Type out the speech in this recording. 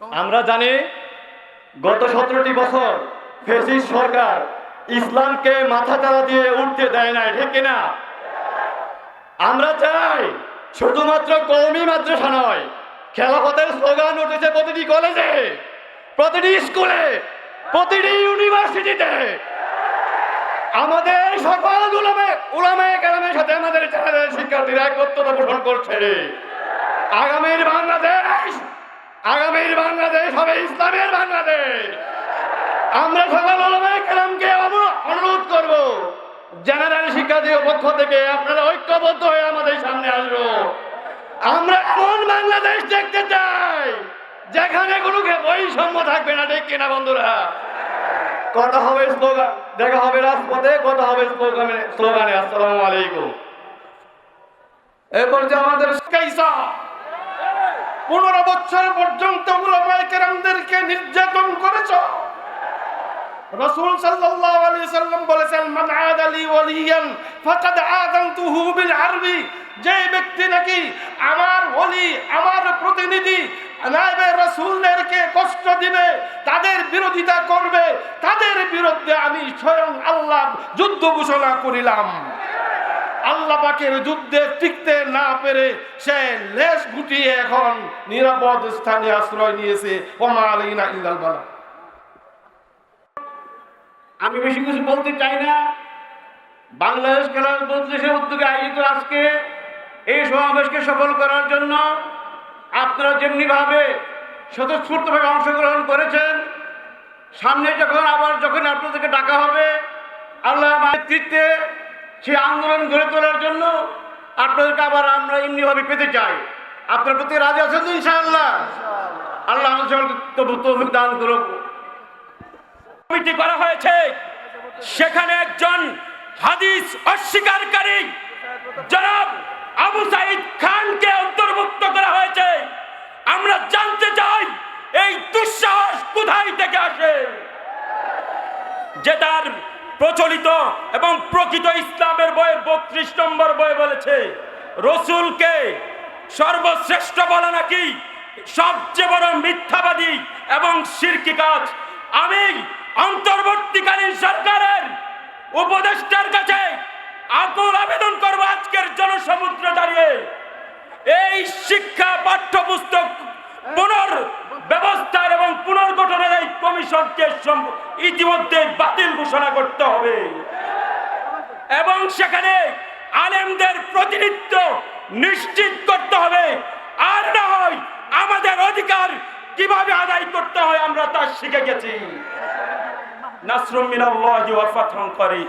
আমরা জানি গত সতেরোটি বছর ফেসিস সরকার ইসলামকে মাথা চারা দিয়ে উঠতে দেয় নাই, ঠিক কিনা? আমরা চাই শুধুমাত্র কৌমি মাদ্রাসা নয়, খেলাফতের স্লোগান উঠেছে প্রতিটি কলেজে, প্রতিটি স্কুলে, প্রতিটি ইউনিভার্সিটিতে। আমাদের সকল উলামে উলামে কালামের সাথে আমাদের শিক্ষার্থীরা একত্রতা পোষণ করছে। আগামীর বাংলাদেশ আগামীর বাংলাদেশ হবে ইসলামের বাংলাদেশ। আমরা সকল অনু- অনুরোধ করব, জেনারেল শিক্ষার্থীর পক্ষ থেকে আপনারা ঐক্যবদ্ধ হয়ে আমাদের সামনে আসব। আমরা এমন বাংলাদেশ দেখতে চাই, যেখানে কোনো বৈষম্য থাকবে না, ঠিক কিনা বন্ধুরা? কথা হবে স্লোগান, দেখা হবে রাজপথে, কথা হবে স্লোগানে স্লোগানে। আসসালামু আলাইকুম। এরপর যে আমাদের কাইসা পনেরো বছর পর্যন্ত নির্যাতন করেছ। রসুল সাল্লাম বলেছেন ব্যক্তি নাকি আমার আমার প্রতিনিধি কষ্ট দিবে, তাদের বিরোধিতা করবে, তাদের বিরুদ্ধে আমি স্বয়ং আল্লাহ যুদ্ধ ঘোষণা করিলাম। আল্লাহ পাকের যুদ্ধে টিকতে না পেরে সে লেশ গুটিয়ে এখন নিরাপদ স্থানে আশ্রয় নিয়েছে। আমি বেশি কিছু বলতে চাই না। বাংলাদেশ খেলার মজলিসের উদ্যোগে আয়োজিত আজকে এই সমাবেশকে সফল করার জন্য আপনারা যেমনিভাবে স্বতঃস্ফূর্তভাবে অংশগ্রহণ করেছেন, সামনে যখন আবার যখন আপনাদেরকে ডাকা হবে, আল্লাহ নেতৃত্বে সেই আন্দোলন গড়ে তোলার জন্য আপনাদেরকে আবার আমরা এমনিভাবে পেতে চাই। আপনার প্রতি রাজি আছেন তো ইনশাআল্লাহ? আল্লাহ তৌফিক দান করুক। কমিটি করা হয়েছে। সেখানে একজন হাদিস অস্বীকারী জনাব আবু সাইদ খানকে অন্তর্ভুক্ত করা হয়েছে। আমরা জানতে চাই এই দুঃসাহস কোথায় থেকে আসে? যে তার প্রচলিত এবং প্রকৃত ইসলামের বইয়ে বত্রিশ নম্বর বই বলেছে, রসুলকে সর্বশ্রেষ্ঠ বলা নাকি সবচেয়ে বড় মিথ্যাবাদী এবং সিরকি কাজ? আমি অন্তর্বর্তীকালীন সরকারের উপদেষ্টার কাছে আকুল আবেদন করব আজকের জনসমুদ্রে দাঁড়িয়ে। এই শিক্ষা পাঠ্যপুস্তক পুনর ব্যবস্থার এবং পুনর্গঠনের কমিশনকে ইতিমধ্যে বাতিল ঘোষণা করতে হবে। এবং সেখানে আলেমদের প্রতিনিধিত্ব নিশ্চিত করতে হবে। আর না হয় আমাদের অধিকার কীভাবে আদায় করতে হয় আমরা তা শিখে গেছি। নাসরুম মিনাল্লাহি ওয়া ফাতহুন করিম।